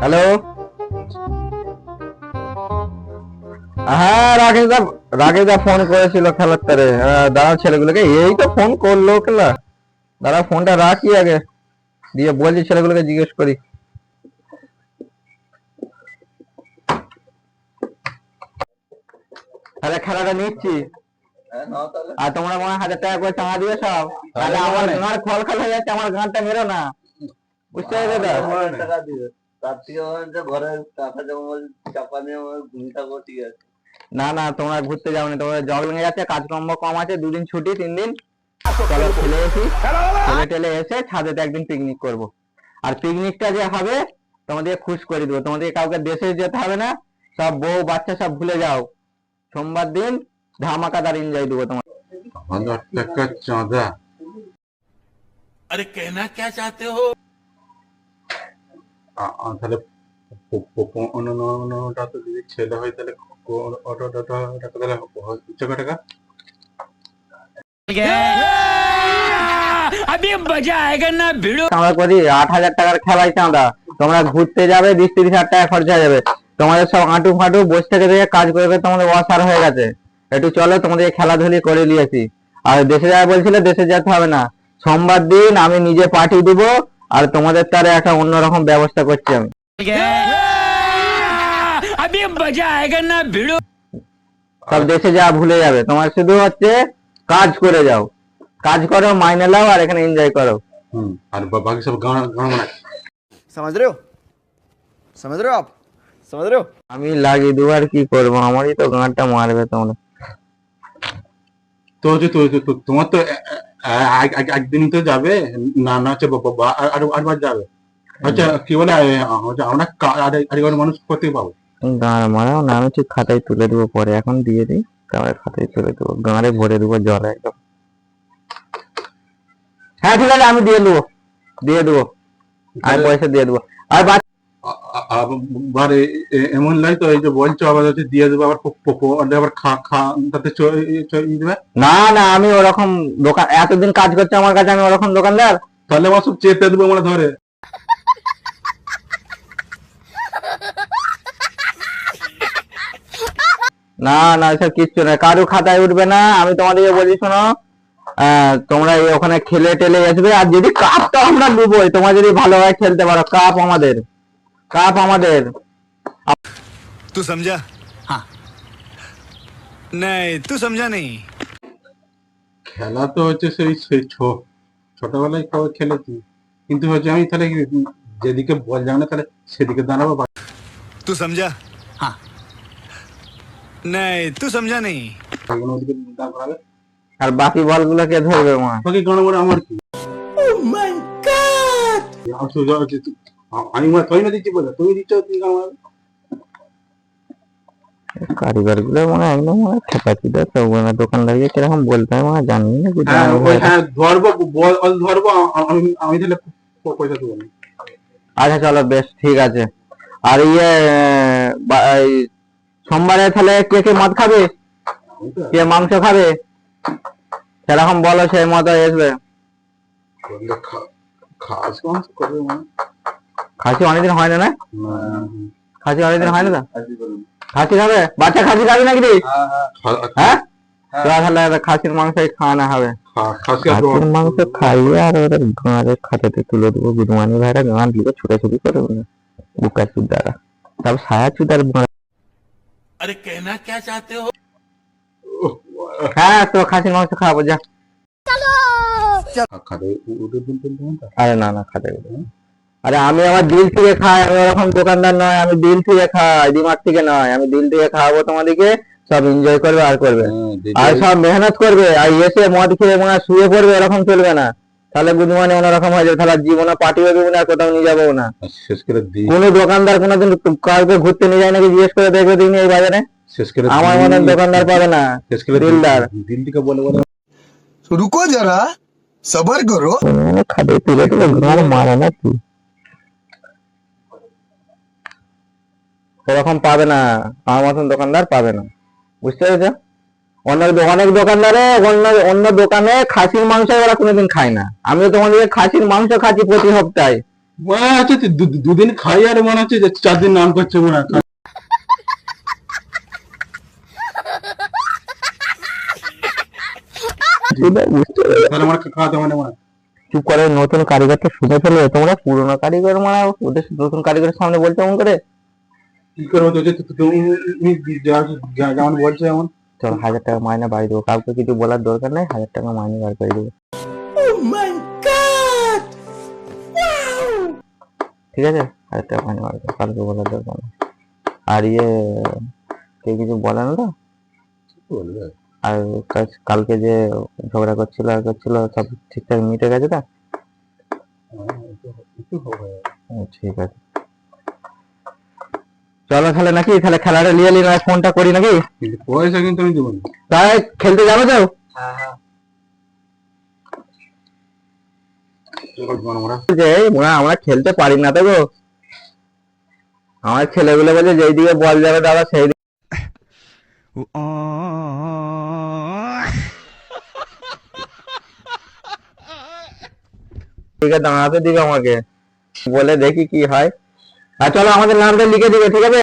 Hello হ্যাঁ রাকেশ দা রাকেশ দা ফোন করেছিল খেলার তারে। ছেলেগুলোকে। এই তো ফোন করল খেলা। দাঁড়া ফোনটা রাখি আগে। দিয়ে বলছি ছেলেগুলোকে জিজ্ঞেস করি। তাহলে খেলাটা নিচ্ছি। আর তোমরা মনে হয় হাজার টাকা করে চাঁদা দিবে সব। তাহলে আমার গাঁর খল খল হয়ে যাচ্ছে আমার গানটা মেরো না। বুঝতে টাকা দিবে না না তোমরা ঘুরতে যাও না তোমরা জগ ভেঙে যাচ্ছে কাজকর্ম কম আছে দুদিন ছুটি তিন দিন চলো খেলে এসি খেলে টেলে এসে ছাদে একদিন পিকনিক করব। আর পিকনিকটা যে হবে তোমাদের খুশ করে দেবো। তোমাদের কাউকে দেশে যেতে হবে না সব বউ বাচ্চা সব ভুলে যাও। সোমবার দিন ধামাকাদার এনজয় দেবো তোমার হাজার টাকা চাঁদা। আরে কেনা কে চাতে হো? তাহলে অন্যটা তো যদি ছেলে হয় তাহলে অটোটা টাকা তোমরা ঘুরতে যাবে বিশ তিরিশ হাজার টাকা খরচা যাবে। তোমাদের সব থেকে কাজ করবে তোমাদের অসার হয়ে গেছে। একটু চলো তোমাদের খেলাধুলি করে নিয়েছি আর দেশে যাওয়া বলছিল দেশে যেতে হবে না। সোমবার দিন আমি নিজে পাঠিয়ে দিবো আর তোমাদের তারে একটা অন্যরকম ব্যবস্থা করছি আমি। সব দেশে যা ভুলে যাবে। তোমার শুধু হচ্ছে কাজ করে যাও। কাজ করো মাইনে লাও আর এখানে এনজয় করো। আর বাকি সব গান সমাজ রেও সমাজ রেও সমাজ রেও আমি লাগি দুবার কি করব? আমারই তো গানটা মারবে তোমরা। তো তোমার তো একদিন তো যাবে না না হচ্ছে আর আরবার যাবে। আচ্ছা কি বলে আমরা আরেকবার মানুষ করতে পাবো? গাঁড় মারাও না আমি ঠিক খাতায় তুলে দেবো পরে এখন দিয়ে দিই তারপরে খাতায় তুলে দেবো। গাঁড়ে ভরে দেবো জল একদম। হ্যাঁ ঠিক আছে আমি দিয়ে দেবো দিয়ে দেবো। আর পয়সা দিয়ে দেবো। আর আবার এ- এমন নয় তো এই যে বলছো আবার হচ্ছে দিয়ে দেবো আবার প- প- প- আবার খা খা তাতে না না আমি ওরকম দোকান এতদিন কাজ করছে আমার কাছে আমি ওরকম দোকানদার। তাহলে আমার সব চেপে দেবো আমরা ধরে। না না সব কিচ্ছু না কারও খাতায় উঠবে না আমি তোমাদেরকে বলি শোনো তোমরা ওখানে খেলে টেলে আসবে আর যদি কাপটা আমরা নেবোই তোমরা যদি ভালোভাবে খেলতে পারো কাপ আমাদের। কাপ আমাদের। তুই সমঝা হ্যাঁ নাই তুই সমঝা নেই খেলা তো হচ্ছে সেই সেই ছোটবেলায় খবর খেলেছি। কিন্তু হচ্ছে আমি তাহলে যেদিকে বল যাব না তাহলে সেদিকে দাঁড়াবো তুই সমঝা হ্যাঁ নাই তুই সমঝা নেই আর বাকি বলগুলো কে ধরবে মা। বাকি গড়বড় আমার কি? ও মাই গড আমি মনে হয় না দিচ্ছি বলে তুমি দিচ্ছ তুমি মারাবে। কারিগরগুলো মানে একদম মানে খেপাচিদা তো মানে দোকানদারকে কীরকম বলতে হয় মানে জানি না হ্যাঁ হ্যাঁ ধরবো ধরবো আমি আমি তাহলে পয়সা দেবো আচ্ছা চলো বেশ ঠিক আছে আর ইয়ে সোমবারে তাহলে কে কে মদ খাবে কে মাংস খাবে সেরকম বলো সেই মতো আসবে খাস মাংস করবে মানে খাসি অনেকদিন হয় না না? খাসি অনেকদিন হয় না খাসি খাবে? বাচ্চা খাসি খাবে নাকি হ্যাঁ, হ্যাঁ।, হ্যাঁ? হ্যাঁ। খাসির মাংস খাওয়ানো হবে। খাসির মাংস খাইয়ে আর ওদের খাতাতে তুলে দেবো গুরুমানি ভাইরা। গাঁ ছুটাছুটি চুদারা। তারপর সায়া চুদার আরে কেনা কে চাতে হো? হ্যাঁ তো খাসির মাংস খাব যা। আরে না না খাতে আরে আমি আমার দিল থেকে খাই আমি ওরকম দোকানদার নয় আমি দিল থেকে খাই ডিমার্ট থেকে নয় আমি দিল থেকে খাওয়াবো তোমাদেরকে সব এনজয় করবে আর করবে। আর সব মেহনত করবে আর এসে মদ খেয়ে মনে শুয়ে পড়বে ওরকম চলবে না। তাহলে গুড মর্নিং অন্যরকম হয়ে যাবে তাহলে জীবনে পার্টিও দেবো না কোথাও নিয়ে যাব না। কোনো দোকানদার কোনোদিন কাউকে ঘুরতে নিয়ে যায় নাকি জিজ্ঞেস করে দেখবে দিন এই বাজারে? আমার মতন দোকানদার পাবে না দিলদার। দিল থেকে বলে বলে রুকো যারা সবার করো। খাবে তুলে তুলে ঘুমানো মারা নাকি? ওরকম পাবে না। আমার মতন দোকানদার পাবে না। বুঝতে পেরেছ? অনেক দো- অনেক দোকানদারে অন্য অন্য দোকানে খাসির মাংস ওরা কোনোদিন খায় না। আমিও তোমাদের খাসির মাংস খাচ্ছি প্রতি সপ্তাহে। মনে হচ্ছে দুদিন খাই আর মনে হচ্ছে যে চার দিন নাম করছে মনে হয়। মানে মনে চুপ করে নতুন কারিগরটা শুনে ফেলে। তোমরা পুরোনো কারিগর মানে ওদের নতুন কারিগরের সামনে বলছো এমন করে। কি করব তুমি যেমন বলছো এমন? চল হাজার টাকা মাইনে বাড়ি দেবো। কাউকে কিছু বলার দরকার নেই হাজার টাকা মাইনে বার করে দেবো। ঠিক আছে? হাজার টাকা মাইনে বার করে কাউকে বলার দরকার নেই। আর ইয়ে কেউ কিছু বলে না তো? আর কালকে যে ঝগড়া করছিল আর করছিল সব ঠিকঠাক মিটে গেছে তো? একটু হবে। ও, ঠিক আছে। চলো তাহলে নাকি তাহলে খেলাটা নিয়ে নিই না ফোনটা করি নাকি? পয়সা কিন্তু আমি দেবো তাই খেলতে যাব তো? হ্যাঁ হ্যাঁ। যে মোরা আমরা খেলতে পারি না তো গো। আমার ছেলেগুলো বলে যেই দিকে বল যাবে দাদা সেই দিকে দিকে দাঁড়াতে দিবে আমাকে। বলে দেখি কি হয়। আর চলো আমাদের নামটা লিখে দিবে ঠিক আছে?